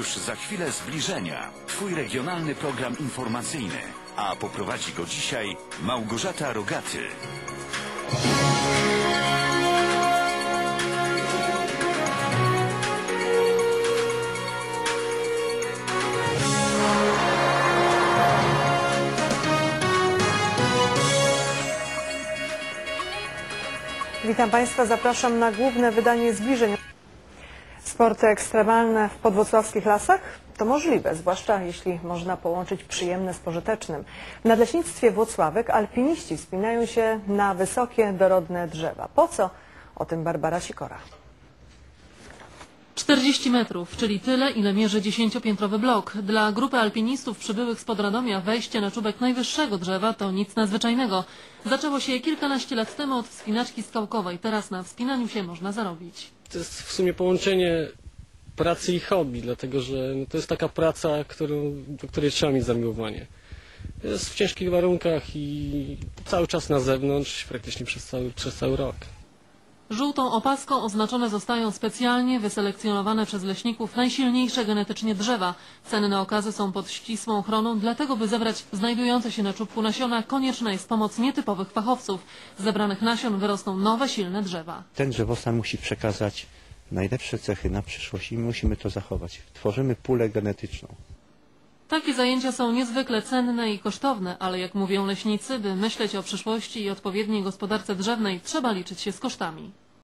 Już za chwilę zbliżenia. Twój regionalny program informacyjny. A poprowadzi go dzisiaj Małgorzata Rogaty. Witam Państwa, zapraszam na główne wydanie zbliżeń. Sporty ekstremalne w podwłocławskich lasach? To możliwe, zwłaszcza jeśli można połączyć przyjemne z pożytecznym. W nadleśnictwie Włocławek alpiniści wspinają się na wysokie, dorodne drzewa. Po co? O tym Barbara Sikora. 40 metrów, czyli tyle, ile mierzy dziesięciopiętrowy blok. Dla grupy alpinistów przybyłych spod Radomia wejście na czubek najwyższego drzewa to nic nadzwyczajnego. Zaczęło się kilkanaście lat temu od wspinaczki skałkowej. Teraz na wspinaniu się można zarobić. To jest w sumie połączenie pracy i hobby, dlatego że no, to jest taka praca, którą, do której trzeba mieć zamiłowanie. Jest w ciężkich warunkach i cały czas na zewnątrz, praktycznie przez cały, przez cały rok. Żółtą opaską oznaczone zostają specjalnie wyselekcjonowane przez leśników najsilniejsze genetycznie drzewa. Cenne okazy są pod ścisłą ochroną, dlatego by zebrać znajdujące się na czubku nasiona konieczna jest pomoc nietypowych fachowców. Z zebranych nasion wyrosną nowe, silne drzewa. ten drzewostan musi przekazać najlepsze cechy na przyszłość i my musimy to zachować. Tworzymy pulę genetyczną. Takie zajęcia są niezwykle cenne i kosztowne, ale jak mówią leśnicy, by myśleć o przyszłości i odpowiedniej gospodarce drzewnej, trzeba liczyć się z kosztami.